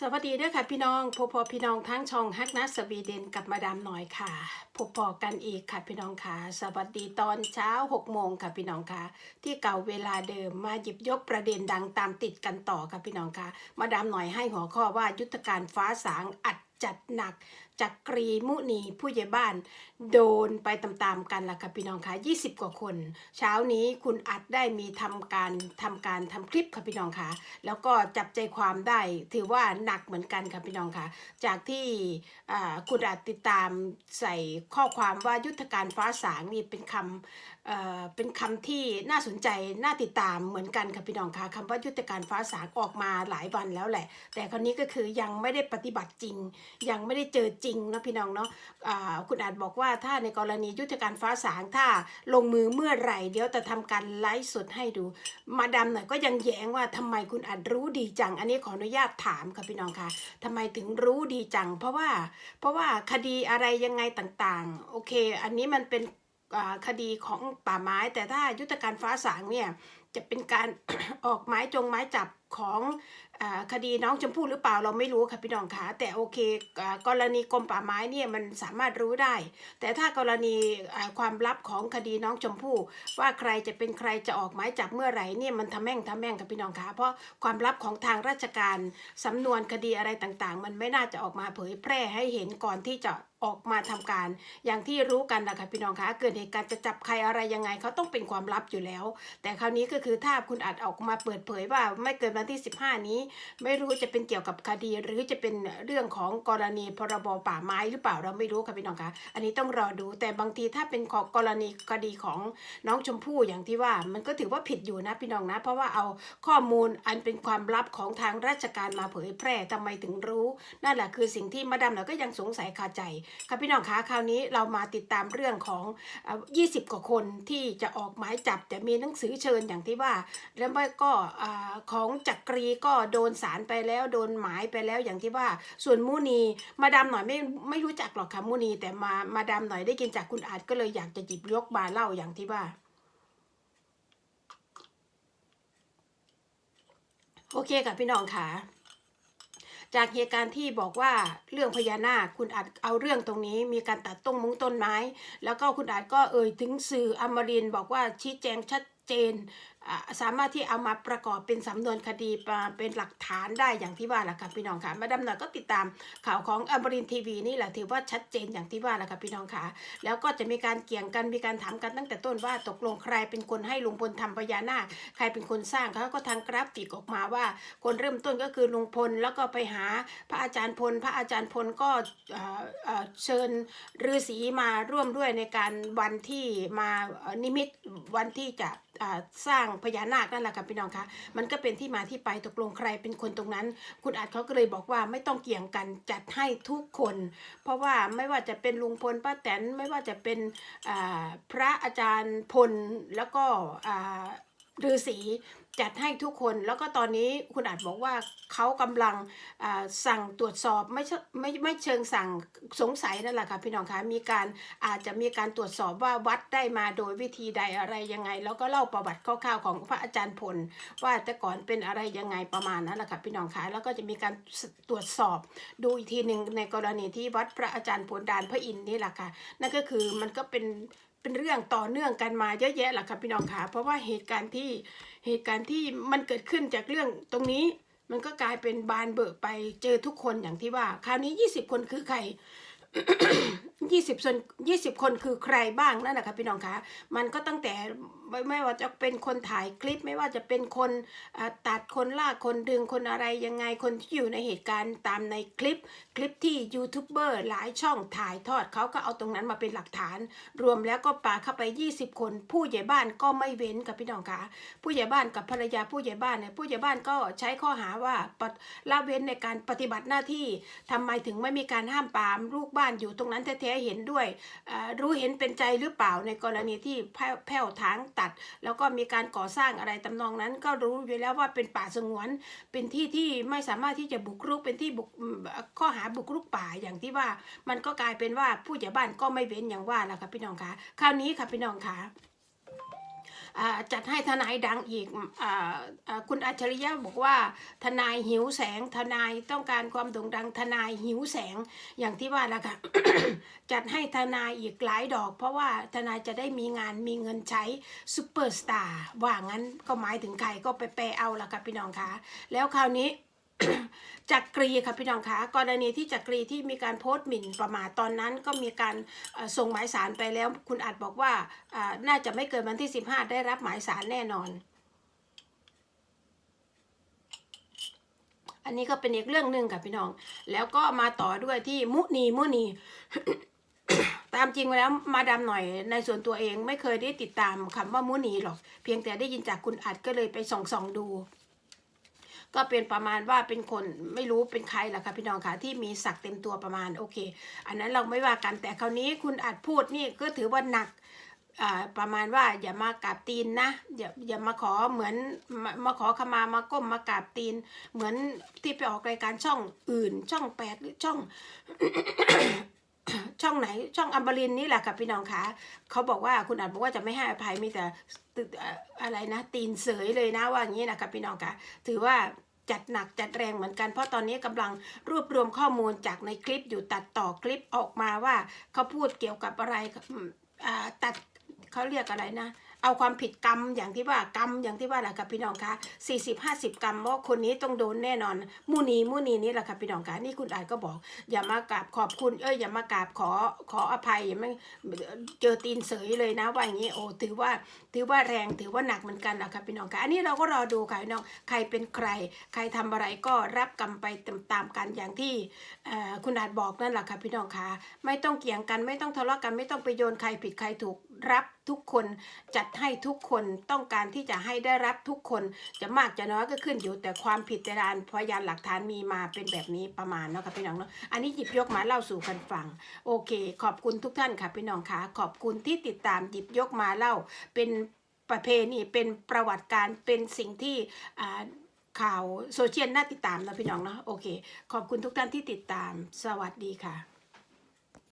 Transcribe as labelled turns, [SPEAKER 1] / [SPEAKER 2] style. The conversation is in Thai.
[SPEAKER 1] สวัสดีด้วยค่ะพี่น้องพบพอพี่น้องทั้งช่องฮักนัสสวีเดนกับมาดามหน่อยค่ะพบพอกันอีกค่ะพี่น้องค่ะ สวัสดีตอนเช้า6โมงค่ะพี่น้องค่ะ ที่เก่าเวลาเดิมมาหยิบยกประเด็นดังตามติดกันต่อค่ะพี่น้องค่ะ มาดามหน่อยให้หัวข้อว่ายุทธการฟ้าสางอัดจัดหนัก จักรีมุนีผู้ใหญ่บ้าน โดนไปตามๆกันล่ะค่ะพี่น้องค่ะ20 กว่าคน เช้านี้คุณอัดได้มีทำการทำการทำคลิปค่ะพี่น้องค่ะแล้วก็จับใจความได้ถือว่าหนักเหมือนกันค่ะพี่น้องค่ะจากที่คุณอาจติดตามใส่ข้อความว่ายุทธการฟ้าสางนี่เป็นคำเเป็นคำที่น่าสนใจน่าติดตามเหมือนกันค่ะพี่น้องค่ะคำว่ายุทธการฟ้าสางออกมาหลายวันแล้วแหละ แต่คราวนี้ก็คือยังไม่ได้ปฏิบัติจริง ยังไม่ได้เจอจริงริงนะพี่น้องเนาะคุณอาจบอกว่าถ้าในกรณียุทธการฟ้าสางถ้าลงมือเมื่อไหร่ เดี๋ยวจะทำการไลฟ์สดให้ดู มาดามหน่อยก็ยังแย้งว่าทำไมคุณอาจรู้ดีจัง อันนี้ขออนุญาตถามค่ะพี่น้องค่ะทำไมถึงรู้ดีจัง เพราะว่าเพราะว่าคดีอะไรยังไงต่างๆ โอเค อันนี้มันเป็นคดีของป่าไม้ แต่ถ้ายุทธการฟ้าสางเนี่ย จะเป็นการออกหมายจงหมายจับของอคดีน้องชมพู่หรือเปล่าเราไม่รู้ค่ะพี่น้องคะแต่โอเคอกรณีกรมป่าไม้เนี่ยมันสามารถรู้ได้ แต่ถ้ากรณีความลับของคดีน้องชมพู่ว่าใครจะเป็นใครจะออกหมายจับเมื่อไหร่เนี่ยมันทำแม่งทำแม่งกับพี่น้องคะเพราะความลับของทางราชการสำนวนคดีอะไรต่างๆ มันไม่น่าจะออกมาเผยแพร่ให้เห็นก่อนที่จะออกมาทำการ อย่างที่รู้กันนะคะพี่น้องคะเกิดเหตุการณ์จะจับใครอะไรยังไงเขาต้องเป็นความลับอยู่แล้ว แต่คราวนี้ก็คือถ้าคุณอัดออกมาเปิดเผยว่าไม่เกินวันที่ 15 นี้ ไม่รู้จะเป็นเกี่ยวกับคดี หรือจะเป็นเรื่องของกรณีพรบป่าไม้หรือเปล่าเราไม่รู้ค่ะพี่น้องคะอันนี้ต้องรอดูแต่บางทีถ้าเป็นของกรณีคดีของน้องชมพู่อย่างที่ว่ามันก็ถือว่าผิดอยู่นะพี่น้องนะ เพราะว่าเอาข้อมูลอันเป็นความลับของทางราชการมาเผยแพร่ทำไมถึงรู้นั่นแหละคือสิ่งที่มาดามเราก็ยังสงสัยคาใจค่ะพี่น้องคะคราวนี้เรามาติดตามเรื่องของเอ่อ20 กว่าคนที่จะออกหมายจับจะมีหนังสือเชิญอย่างที่ว่า แล้วก็ของจักรีก็โดนสารไปแล้วโดนหมายไปแล้วอย่างที่ว่า ส่วนมูนีมาดามหน่อยไม่ไม่รู้จักหรอกค่ะมูนีแต่มามาดามหน่อยได้กินจากคุณอาจก็เลยอยากจะหยิบยกมาเล่าอย่างที่ว่าโอเคค่ะพี่น้องค่ะจากเหตุการณ์ที่บอกว่าเรื่องพญานาคคุณอาจเอาเรื่องตรงนี้มีการตัดต้นมุ้งต้นไม้ แล้วก็คุณอาจก็เอ่ยถึงสื่ออมรินบอกว่าชี้แจงชัดเจน สามารถที่เอามาประกอบเป็นสำนวนคดีมาเป็นหลักฐานได้อย่างที่ว่าแหละค่ะพี่น้องค่ะมาดามหน่อยก็ติดตามข่าวของอมรินทีวีนี่แหละถือว่าชัดเจนอย่างที่ว่าแหละค่ะพี่น้องค่ะแล้วก็จะมีการเกี่ยงกันมีการถามกันตั้งแต่ต้นว่าตกลงใครเป็นคนให้ลุงพลทำพญานาคใครเป็นคนสร้างเขาก็ทางกราฟิกออกมาว่า คนเริ่มต้นก็คือลุงพลแล้วก็ไปหาพระอาจารย์พล พระอาจารย์พลก็เชิญฤาษีมาร่วมด้วยในการวันที่มานิมิตวันที่จะสร้างพญานาคนั่นแหละค่ะพี่น้องคะมันก็เป็นที่มาที่ไปตกลงใครเป็นคนตรงนั้น คุณอาจเขาก็เลยบอกว่าไม่ต้องเกี่ยงกันจัดให้ทุกคน เพราะว่าไม่ว่าจะเป็นลุงพลป้าแตนไม่ว่าจะเป็นพระอาจารย์พลแล้วก็ ฤาษีจัดให้ทุกคนแล้วก็ตอนนี้คุณอาจบอกว่าเขากำลังสั่งตรวจสอบไม่ไม่ไม่เชิงสั่งสงสัยนั่นแหละค่ะพี่น้องคะมีการอาจจะมีการตรวจสอบว่าวัดได้มาโดยวิธีใดอะไรยังไง แล้วก็เล่าประวัติคร่าวๆของพระอาจารย์พล ว่าแต่ก่อนเป็นอะไรยังไงประมาณนั้นแหละค่ะพี่น้องคะแล้วก็จะมีการตรวจสอบดูอีกทีหนึ่งในกรณีที่วัดพระอาจารย์พลดานพระอินทร์นี่แหละค่ะนั่นก็คือมันก็เป็น เป็นเรื่องต่อเนื่องกันมาเยอะแยะแหละค่ะพี่น้องค่ะ เพราะว่าเหตุการณ์ที่เหตุการณ์ที่มันเกิดขึ้นจากเรื่องตรงนี้ มันก็กลายเป็นบานเบิกไปเจอทุกคนอย่างที่ว่า คราวนี้ 20 คนคือใคร 20ส่วน20คนคือใครบ้างนั่นแหละค่ะพี่น้องคะมันก็ตั้งแต่ไม่ไม่ว่าจะเป็นคนถ่ายคลิปไม่ว่าจะเป็นคนตัดคนลากคนดึงคนอะไรยังไงคนที่อยู่ในเหตุการณ์ตามในคลิป คลิปที่ยูทูบเบอร์หลายช่องถ่ายทอดเขาก็เอาตรงนั้นมาเป็นหลักฐาน รวมแล้วก็ปาเข้าไป 20 คน ผู้ใหญ่บ้านก็ไม่เว้นกับพี่น้องคะผู้ใหญ่บ้านกับภรรยาผู้ใหญ่บ้านเนี่ยผู้ใหญ่บ้านก็ใช้ข้อหาว่าละเว้นในการปฏิบัติหน้าที่ทำไมถึงไม่มีการห้ามปามลูกบ้านอยู่ตรงนั้นแท้ๆเห็นด้วยรู้เห็นเป็นใจหรือเปล่าในกรณีที่แผ่วทางตัด แล้วก็มีการก่อสร้างอะไรตำนองนั้น ก็รู้อยู่แล้วว่าเป็นป่าสงวนเป็นที่ที่ไม่สามารถที่จะบุกรุกเป็นที่บุกข้อหาบุกรุกป่าอย่างที่ว่ามันก็กลายเป็นว่าผู้ใหญ่บ้านก็ไม่เว้นอย่างว่าแหละค่ะพี่น้องคะคราวนี้ค่ะพี่น้องคะอ่า จัดให้ทนายดังอีกออคุณอัจฉริยะบอกว่า ทนายหิวแสงทนายต้องการความโด่งดังทนายหิวแสงอย่างที่ว่าแล้วค่ะจัดให้ทนายอีกหลายดอก เพราะว่าทนายจะได้มีงานมีเงินใช้ซูเปอร์สตาร์ว่างั้นก็หมายถึงใครก็ไปแปลเอาละค่ะพี่น้องคะแล้วคราวนี้ จักรีค่ะพี่น้องคะกรณีที่จักรีที่มีการโพสต์หมิ่นประมาทตอนนั้นก็มีการส่งหมายสารไปแล้ว คุณอัดบอกว่าน่าจะไม่เกินวันที่ 15 ได้รับหมายสารแน่นอน อันนี้ก็เป็นอีกเรื่องหนึ่งค่ะพี่น้อง แล้วก็มาต่อด้วยที่มุนีมุนีตามจริงแล้วมาดามหน่อยในส่วนตัวเองไม่เคยได้ติดตามคำว่ามุนีหรอก เพียงแต่ได้ยินจากคุณอัดก็เลยไปส่องๆดู ก็เป็นประมาณว่าเป็นคนไม่รู้เป็นใครล่ะค่ะพี่น้องค่ะที่มีศักดิ์เต็มตัวประมาณโอเค อันนั้นเราไม่ว่ากันแต่คราวนี้คุณอัดพูดนี่ก็ถือว่าหนักอ่าประมาณว่าอย่ามากราบตีนนะอย่าอย่ามาขอเหมือนมามาขอขมามาก้มมากราบตีน เหมือนที่ไปออกรายการช่องอื่น ช่องแปดหรือช่องช่องไหนช่องอัมบรินนี่แหละค่ะพี่น้องคะเขาบอกว่าคุณอาจบอกว่าจะไม่ให้อภัยมีแต่ตึเอ่ออะไรนะ ตีนเสยเลยนะว่าอย่างนี้นะคะพี่น้องคะถือว่า จัดหนักจัดแรงเหมือนกัน เพราะตอนนี้กำลังรวบรวมข้อมูลจากในคลิปอยู่ตัดต่อคลิปออกมาว่าเขาพูดเกี่ยวกับอะไรอ่าตัดเขาเรียกอะไรนะ เอาความผิดกรรมอย่างที่ว่ากรรมอย่างที่ว่าแหละค่ะพี่น้องคะสี่สิบห้าสิบกรรมว่าคนนี้ต้องโดนแน่นอนมูนีมูนีนี่แหละค่ะพี่น้องคะนี่คุณอาจก็บอก อย่ามากราบขอบคุณเอ้ยอย่ามากราบขอขออภัยอย่าไม่เจอตีนเสยเลยนะว่าอย่างนี้โอ้ถือว่าถือว่าแรงถือว่าหนักเหมือนกันนะค่ะพี่น้องคะอันนี้เราก็รอดูค่ะพี่น้องใครเป็นใคร ใครทำอะไรก็รับกรรมไปตามๆกันอย่างที่คุณอาจบอกนั่นแหละค่ะพี่น้องคะไม่ต้องเกี่ยงกันไม่ต้องทะเลาะกันไม่ต้องไปโยนใครผิดใครถูก รับทุกคนจัดให้ทุกคนต้องการที่จะให้ได้รับทุกคนจะมากจะน้อยก็ขึ้นอยู่แต่ความผิดแต่ละอันพยานหลักฐานมีมาเป็นแบบนี้ประมาณเนาะค่ะพี่น้องเนาะอันนี้หยิบยกมาเล่าสู่กันฟัง โอเค ขอบคุณทุกท่านค่ะพี่น้องคะขอบคุณที่ติดตามหยิบยกมาเล่า เป็นประเพณีเป็นประวัติการเป็นสิ่งที่ข่าวโซเชียลน่าติดตามนะพี่น้องเนาะโอเค ขอบคุณทุกท่านที่ติดตามสวัสดีค่ะ